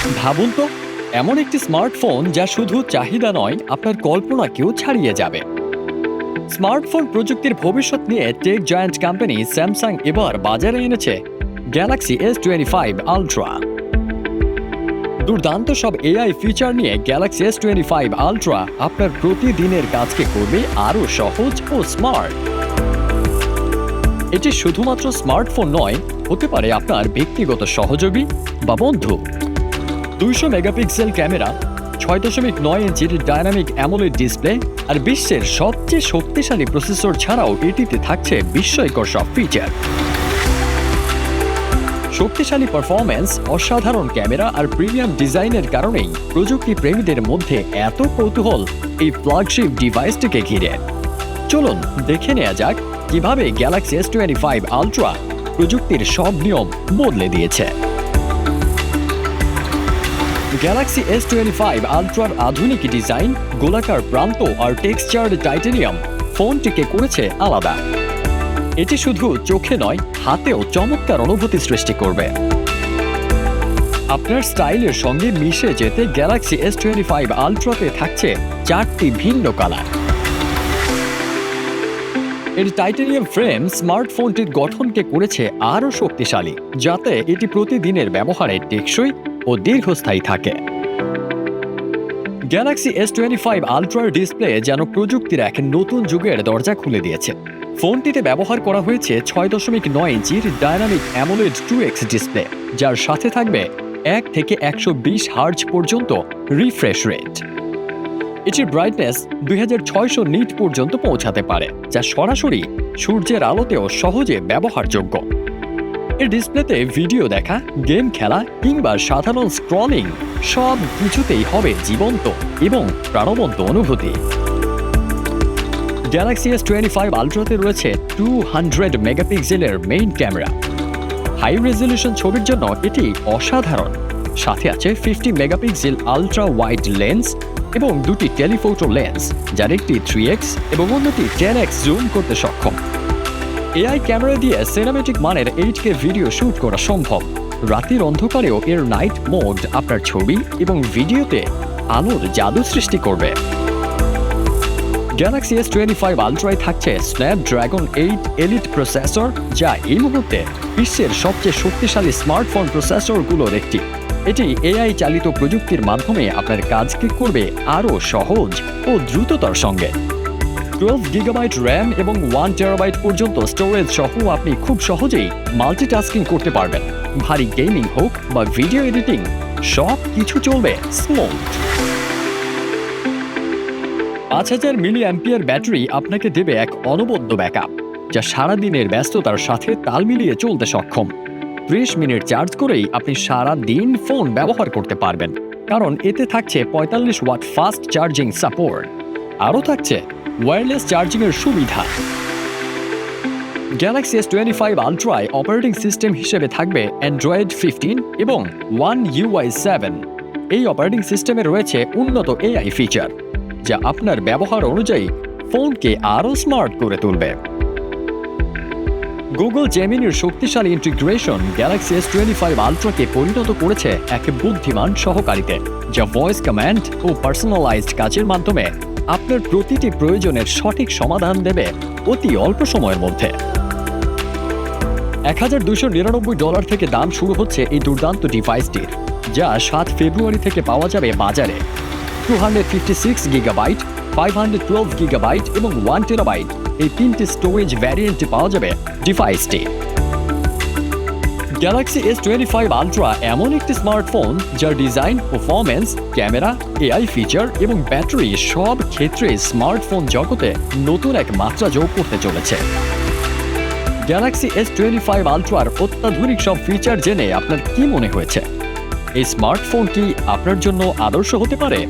ভাবুন তো, এমন একটি স্মার্টফোন যা শুধু চাহিদা নয়, আপনার কল্পনাকেও ছাড়িয়ে যাবে। স্মার্টফোন প্রযুক্তির ভবিষ্যৎ নিয়ে টেক জয়েন্ট কোম্পানি স্যামসাং এবার বাজারে এনেছে Galaxy S twenty five ultra দুর্দান্ত সব এআই ফিচার নিয়ে Galaxy S twenty five ultra আপনার প্রতিদিনের কাজকে করবে আরও সহজ ও স্মার্ট এটি শুধুমাত্র স্মার্টফোন নয়, হতে পারে আপনার ব্যক্তিগত সহযোগী বা বন্ধু। দুইশো মেগাপিক্সেল ক্যামেরা, ছয় দশমিক নয় ইঞ্চির ডায়নামিক অ্যামোলেড ডিসপ্লে আর বিশ্বের সবচেয়ে শক্তিশালী প্রসেসর ছাড়াও এটিতে থাকছে বিস্ময়কর সব ফিচার শক্তিশালী পারফরম্যান্স অসাধারণ ক্যামেরা আর প্রিমিয়াম ডিজাইনের কারণেই প্রযুক্তি প্রেমীদের মধ্যে এত কৌতূহল এই ফ্ল্যাগশিপ ডিভাইসটিকে ঘিরে। চলুন দেখে নেওয়া যাক কীভাবে Galaxy S twenty five ultra প্রযুক্তির সব নিয়ম বদলে দিয়েছে। গ্যালাক্সি এস টোয়েন্টি ফাইভ আলট্রার আধুনিক ডিজাইন, গোলাকার প্রান্ত আর টেক্সচার্ড টাইটেনিয়াম ফোনটিকে করেছে আলাদা। এটি শুধু চোখে নয়, হাতেও চমৎকার অনুভূতি সৃষ্টি করবে। আপনার স্টাইলের সঙ্গে মিশে যেতে গ্যালাক্সি এস টোয়েন্টি ফাইভ আলট্রাতে থাকছে চারটি ভিন্ন কালার। এর টাইটেনিয়াম ফ্রেম স্মার্টফোনটির গঠনকে করেছে আরও শক্তিশালী, যাতে এটি প্রতিদিনের ব্যবহারে টেকসই ও দীর্ঘস্থায়ী থাকে। গ্যালাক্সি এস টোয়েন্টি ফাইভ আলট্রার ডিসপ্লে যেন প্রযুক্তির এক নতুন যুগের দরজা খুলে দিয়েছে। ফোনটিতে ব্যবহার করা হয়েছে ছয় দশমিক নয় ইঞ্চির dynamic AMOLED two X display যার সাথে থাকবে এক থেকে একশো বিশ হার্জ পর্যন্ত রিফ্রেশ রেট এটির ব্রাইটনেস দুই হাজার ছয়শো নিট পর্যন্ত পৌঁছাতে পারে, যা সরাসরি সূর্যের আলোতেও সহজে ব্যবহারযোগ্য। এর ডিসপ্লেতে ভিডিও দেখা, গেম খেলা কিংবা সাধারণ স্ক্রলিং সব কিছুতেই হবে জীবন্ত এবং প্রাণবন্ত অনুভূতি। গ্যালাক্সি এস টোয়েন্টি ফাইভ আলট্রাতে রয়েছে টু হান্ড্রেড মেগাপিক্সেলের মেইন ক্যামেরা হাই রেজলিউশন ছবির জন্য এটি অসাধারণ। সাথে আছে fifty megapixel ultra wide lens এবং দুটি টেলিফোটো লেন্স যার একটি থ্রি এক্স এবং অন্যটি টেন এক্স জুম করতে সক্ষম। এআই ক্যামেরা দিয়ে সিনেমেটিক মানের এইট কে ভিডিও শুট করা সম্ভব। রাতের অন্ধকারেও এর নাইট মোড আপনার ছবি এবং ভিডিওতে আলোর জাদু সৃষ্টি করবে। গ্যালাক্সি এস টোয়েন্টি ফাইভ আলট্রায় থাকছে স্ন্যাপড্রাগন এইট এলিট প্রসেসর যা এই মুহূর্তে বিশ্বের সবচেয়ে শক্তিশালী স্মার্টফোন প্রসেসরগুলোর একটি। এটি এআই চালিত প্রযুক্তির মাধ্যমে আপনার কাজকে করবে আরও সহজ ও দ্রুততার সঙ্গে। টুয়েলভ গিগাবাইট র্যাম এবং ওয়ান টেরাবাইট পর্যন্ত স্টোরেজ সহ আপনি খুব সহজেই মাল্টিটাস্কিং করতে পারবেন। ভারী গেমিং হোক বা ভিডিও এডিটিং সব কিছু চলবে স্মুথ পাঁচ হাজার মিলি অ্যাম্পিয়ার ব্যাটারি আপনাকে দেবে এক অনবদ্য ব্যাকআপ যা সারাদিনের ব্যস্ততার সাথে তাল মিলিয়ে চলতে সক্ষম। ত্রিশ মিনিট চার্জ করেই আপনি সারা দিন ফোন ব্যবহার করতে পারবেন, কারণ এতে থাকছে পঁয়তাল্লিশ ওয়াট ফাস্ট চার্জিং সাপোর্ট আরও থাকছে ওয়্যারলেস চার্জিংয়ের সুবিধা। গ্যালাক্সি এস টোয়েন্টি ফাইভ আলট্রায় অপারেটিং সিস্টেম হিসেবে থাকবে অ্যান্ড্রয়েড ফিফটিন এবং ওয়ান ইউআই সেভেন এই অপারেটিং সিস্টেমে রয়েছে উন্নত এআই ফিচার যা আপনার ব্যবহার অনুযায়ী ফোনকে আরও স্মার্ট করে তুলবে। গুগল জেমিনির শক্তিশালী integration Galaxy S twenty five আলট্রাকে পরিণত করেছে এক বুদ্ধিমান সহকারীতে, যা ভয়েস কমান্ড ও পার্সোনালাইজড কাজের মাধ্যমে আপনার প্রতিটি প্রয়োজনের সঠিক সমাধান দেবে অতি অল্প সময়ের মধ্যে। এক হাজার দুশো নিরানব্বই ডলার থেকে দাম শুরু হচ্ছে এই দুর্দান্ত ডিভাইসটির যা সাত ফেব্রুয়ারি থেকে পাওয়া যাবে বাজারে। Two hundred fifty six gigabyte five hundred twelve gigabyte এবং ওয়ান টেরাবাইট এই তিনটি স্টোরেজ ভ্যারিয়েন্টে পাওয়া যাবে ডিভাইসটি Galaxy S twenty five Ultra এমন একটি স্মার্টফোন যার design performance camera AI feature এবং ব্যাটারি সব ক্ষেত্রে স্মার্টফোন জগতে নতুন এক মাত্রা যোগ করতে চলেছে। গ্যালাক্সি এস টোয়েন্টি ফাইভ আলট্রার অত্যাধুনিক সব ফিচার জেনে আপনার কি মনে হয়েছে? এই স্মার্টফোনটি আপনার জন্য আদর্শ হতে পারে?